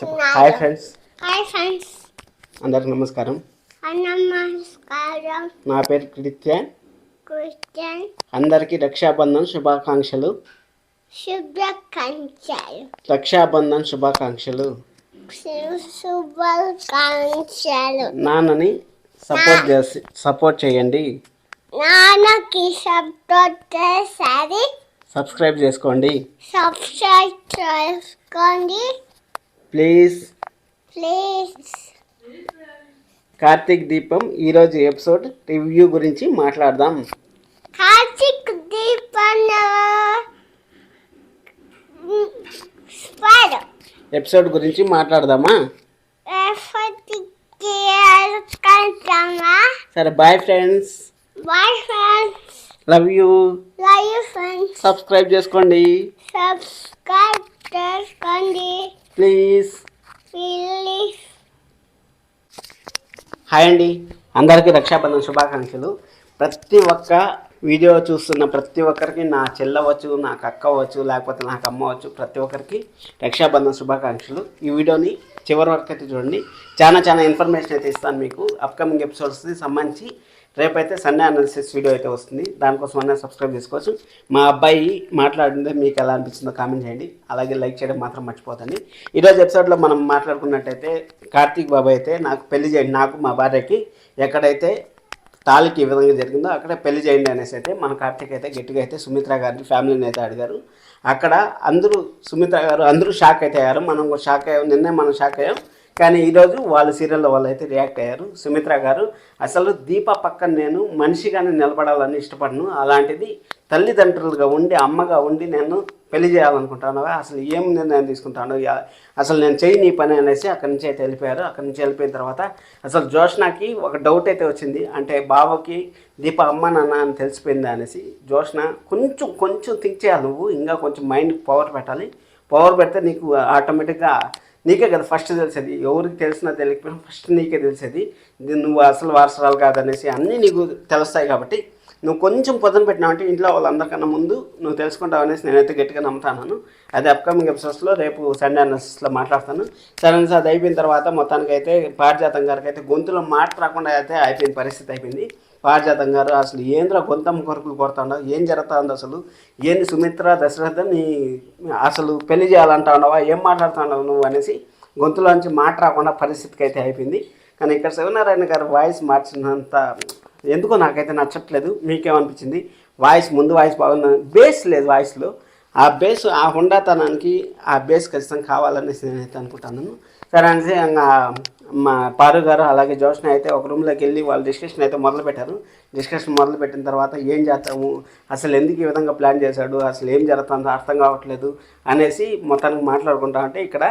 Hi friends hi friends అందరికి నమస్కారం. నమస్కారం. నా పేరు క్రిత్యన్ క్రిస్టియన్ అందరికీ రక్షాబంధన్ శుభాకాంక్షలు. శుభాకాంక్షలు. రక్షాబంధన్ శుభాకాంక్షలు. శుభాకాంక్షలు. నాన్నని సపోర్ట్ చేసి సపోర్ట్ చేయండి. నాన్నకి సపోర్ట్ చేసారి సబ్స్క్రైబ్ చేసుకోండి. సబ్స్క్రైబ్ చేసుకోండి. ప్లీజ్. ప్లీజ్. కార్తీక్ దీపం ఈరోజు ఎపిసోడ్ రివ్యూ గురించి మాట్లాడదాం. కార్తీక్ స్పాడ్ ఎపిసోడ్ గురించి మాట్లాడదామా? సరే bye friends bye friends love you love friends subscribe చేసుకోండి. సబ్స్క్రైబ్ చేసుకోండి ప్లీజ్. హాయ్ అండి. అందరికీ రక్షాబంధన్ శుభాకాంక్షలు. ప్రతి ఒక్క వీడియో చూస్తున్న ప్రతి ఒక్కరికి నా చెల్లవచ్చు నాకు అక్క అవ్వచ్చు లేకపోతే నాకు అమ్మ అవ్వచ్చు ప్రతి ఒక్కరికి రక్షాబంధన్ శుభాకాంక్షలు. ఈ వీడియోని చివరి వరకు అయితే చూడండి. చాలా చాలా ఇన్ఫర్మేషన్ అయితే ఇస్తాను మీకు. అప్కమింగ్ ఎపిసోడ్స్కి సంబంధించి రేపైతే సండే అనాలిసిస్ వీడియో అయితే వస్తుంది. దానికోసం అన్నీ సబ్స్క్రైబ్ చేసుకోవచ్చు. మా అబ్బాయి మాట్లాడిందే మీకు ఎలా అనిపించిందో కామెంట్ చేయండి. అలాగే లైక్ చేయడం మాత్రం మర్చిపోతండి ఈరోజు ఎపిసోడ్లో మనం మాట్లాడుకున్నట్టయితే కార్తీక్ బాబాయ్ అయితే నాకు పెళ్ళి చేయండి. నాకు మా భార్యకి ఎక్కడైతే తాళికి ఈ విధంగా జరిగిందో అక్కడ పెళ్ళి చేయండి అనేసి అయితే మన కార్తీక్ అయితే గట్టిగా అయితే సుమిత్ర గారిని ఫ్యామిలీని అయితే అడిగారు. అక్కడ అందరూ సుమిత్ర గారు అందరూ షాక్ అయితే అయ్యారు. మనం షాక్ అయ్యాం. నిన్నే మనం షాక్ అయ్యాం. కానీ ఈరోజు వాళ్ళ సీరియల్లో వాళ్ళు అయితే రియాక్ట్ అయ్యారు. సుమిత్ర గారు అసలు దీప పక్కన నేను మనిషిగానే నిలబడాలని ఇష్టపడను. అలాంటిది తల్లిదండ్రులుగా ఉండి అమ్మగా ఉండి నేను పెళ్ళి చేయాలనుకుంటాను అసలు ఏం నిర్ణయం తీసుకుంటాను? అసలు నేను చేయి నీ పని అనేసి అక్కడి నుంచి అయితే వెళ్ళిపోయారు. అక్కడి నుంచి వెళ్ళిపోయిన తర్వాత అసలు జోష్నాకి ఒక డౌట్ అయితే వచ్చింది. అంటే బావకి దీప అమ్మ నాన్న అని తెలిసిపోయింది అనేసి జోష్న కొంచెం కొంచెం థింక్ చేయాలి నువ్వు. ఇంకా కొంచెం మైండ్ పవర్ పెట్టాలి. పవర్ పెడితే నీకు ఆటోమేటిక్గా నీకే కదా ఫస్ట్ తెలిసేది. ఎవరికి తెలిసినా తెలియకపోయినా ఫస్ట్ నీకే తెలిసేది. నువ్వు అసలు వారసరాలు కాదనేసి అన్నీ నీకు తెలుస్తాయి కాబట్టి నువ్వు కొంచెం పొద్దున పెట్టినావంటే ఇంట్లో వాళ్ళందరికన్నా ముందు నువ్వు తెలుసుకుంటావు అనేసి నేనైతే గట్టిగా నమ్ముతాను అది అప్కమింగ్ ఎపిసోడ్స్లో రేపు సండే అనర్స్లో మాట్లాడతాను. సరే అది అయిపోయిన తర్వాత మొత్తానికి అయితే పారిజాతం గారికి అయితే గొంతులో మాట రాకుండా అయితే అయిపోయిన పరిస్థితి అయిపోయింది. పారిజాతం గారు అసలు ఏంద్రా గొంతమ్మ కొరకులు కొడుతుండవు? ఏం జరుగుతుంది అసలు? ఏంది సుమిత్ర దశరథ నీ అసలు పెళ్ళి చేయాలంటా ఉండవా ఏం మాట్లాడుతున్నావు నువ్వు అనేసి గొంతులోంచి మాట రాకుండా పరిస్థితికి అయితే అయిపోయింది. కానీ ఇక్కడ శివనారాయణ గారు వాయిస్ మార్చినంత ఎందుకో నాకైతే నచ్చట్లేదు. మీకేమనిపించింది? వాయిస్ ముందు వాయిస్ బాగుంది బేస్ లేదు వాయిస్లో. ఆ బేస్ ఆ హుండాతనానికి ఆ బేస్ ఖచ్చితంగా కావాలనేసి నేనైతే అనుకుంటున్నాను సరే అనేసి మా పారు గారు అలాగే జోష్న అయితే ఒక రూమ్లోకి వెళ్ళి వాళ్ళు డిస్కషన్ అయితే మొదలు పెట్టారు. డిస్కషన్ మొదలు పెట్టిన తర్వాత ఏం చేస్తాము? అసలు ఎందుకు ఈ విధంగా ప్లాన్ చేశాడు? అసలు ఏం జరుగుతుందో అర్థం కావట్లేదు అనేసి మొత్తానికి మాట్లాడుకుంటా అంటే ఇక్కడ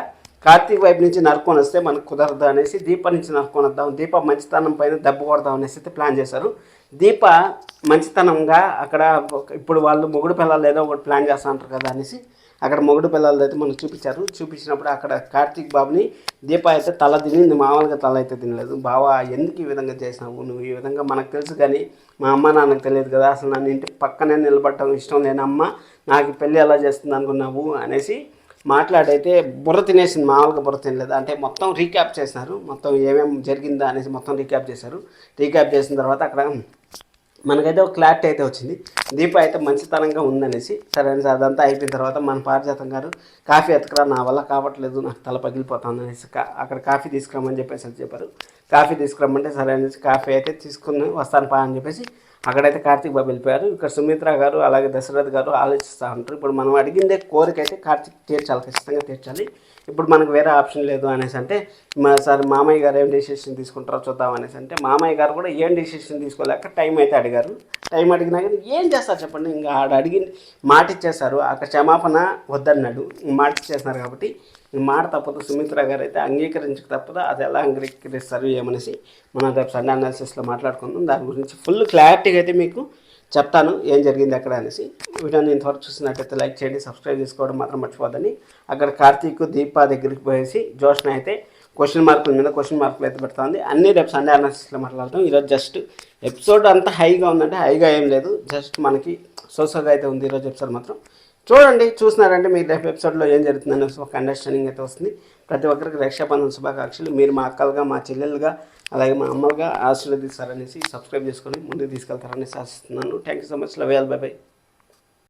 కార్తీక్ వైపు నుంచి నరుకొని వస్తే మనకు కుదరదు అనేసి దీప నుంచి నరుకొని వద్దాం. దీప మంచితనం పైన దెబ్బ కొడదాం అనేసి అయితే ప్లాన్ చేశారు. దీప మంచితనంగా అక్కడ ఇప్పుడు వాళ్ళు మొగుడు పిల్లలు ఏదో ఒకటి ప్లాన్ చేస్తా అంటారు కదా అనేసి అక్కడ మొగుడు పిల్లలు అయితే మనకు చూపించారు. చూపించినప్పుడు అక్కడ కార్తీక్ బాబుని దీప అయితే తల తినింది మామూలుగా తల అయితే తినలేదు. బావా ఎందుకు ఈ విధంగా చేసినావు నువ్వు ఈ విధంగా మనకు తెలుసు కానీ మా అమ్మ నాన్నకు తెలియదు కదా. అసలు నన్ను ఇంటి పక్కనే నిలబడటం ఇష్టం లేనమ్మ నాకు పెళ్ళి ఎలా చేస్తుంది అనుకున్నావు? అనేసి మాట్లాడైతే బుర్ర తినేసింది. మామూలుగా బుర్ర తినలేదు. అంటే మొత్తం రీక్యాప్ చేసినారు. మొత్తం ఏమేమి జరిగిందా అనేసి మొత్తం రీక్యాప్ చేశారు. రీక్యాప్ చేసిన తర్వాత అక్కడ మనకైతే ఒక క్లారిటీ అయితే వచ్చింది. దీప అయితే మంచితనంగా ఉందనేసి సరే సార్ అదంతా అయిపోయిన తర్వాత మన పారిజాతం గారు కాఫీ ఎత్తుకురా నా వల్ల కావట్లేదు నాకు తల పగిలిపోతుంది అనేసి కా- అక్కడ కాఫీ తీసుకురమ్మని చెప్పేసి చెప్పారు. కాఫీ తీసుకురమ్మంటే సరే అనేసి కాఫీ అయితే తీసుకుని వస్తాను పా అని చెప్పేసి అక్కడైతే కార్తీక్ బాబు వెళ్ళిపోయారు. ఇక్కడ సుమిత్ర గారు అలాగే దశరథ్ గారు ఆలోచిస్తూ ఉంటారు. ఇప్పుడు మనం అడిగిందే కోరిక అయితే కార్తీక్ తీర్చాలి ఖచ్చితంగా తీర్చాలి. ఇప్పుడు మనకు వేరే ఆప్షన్ లేదు అనేసి అంటే మా సార్ మామయ్య గారు ఏం డెసిషన్ తీసుకుంటారో చూద్దాం అనేసి అంటే మామయ్య గారు కూడా ఏం డెసిషన్ తీసుకోలేక టైం అయితే అడిగారు. టైం అడిగినా కానీ ఏం చేస్తారు చెప్పండి? ఇంకా ఆడ అడిగి మాట ఇచ్చేస్తారు అక్కడ క్షమాపణ వద్దన్నాడు. మాట ఇచ్చేస్తున్నారు కాబట్టి ఈ మాట తప్పదు. సుమిత్ర గారు అయితే అంగీకరించక తప్పదు. అది ఎలా అంగీకరిస్తారు ఏమనేసి మనం రేపు సండే అనాలిసిస్లో మాట్లాడుకుందాం. దాని గురించి ఫుల్ క్లారిటీగా అయితే మీకు చెప్తాను ఏం జరిగింది అక్కడ అనేసి. వీడియోని ఇంతవరకు చూసినట్టయితే లైక్ చేయండి. సబ్స్క్రైబ్ చేసుకోవడం మాత్రం మర్చిపోద్దని అక్కడ కార్తీక్ దీప దగ్గరికి పోయేసి జోష్న అయితే క్వశ్చన్ మార్కుల మీద క్వశ్చన్ మార్కులు అయితే పెడుతుంది. అన్ని రేపు సండే అనాలిసిస్లో మాట్లాడతాం. ఈరోజు జస్ట్ ఎపిసోడ్ అంతా హైగా ఉందంటే హైగా ఏం లేదు. జస్ట్ మనకి సోసోగా అయితే ఉంది ఈరోజు ఎపిసోడ్ మాత్రం. చూడండి చూసినారంటే మీరు రేపు ఎపిసోడ్లో ఏం జరుగుతుందని ఒక అండర్స్టాండింగ్ అయితే వస్తుంది. ప్రతి ఒక్కరికి రక్షాబంధన శుభాకాంక్షలు. మీరు మా అక్కలుగా మా చెల్లెలుగా అలాగే మా అమ్మలుగా ఆశీర్వదిస్తారనేసి సబ్స్క్రైబ్ చేసుకొని ముందుకు తీసుకెళ్తారనేసి ఆశిస్తున్నాను. Thank you so much love bye bye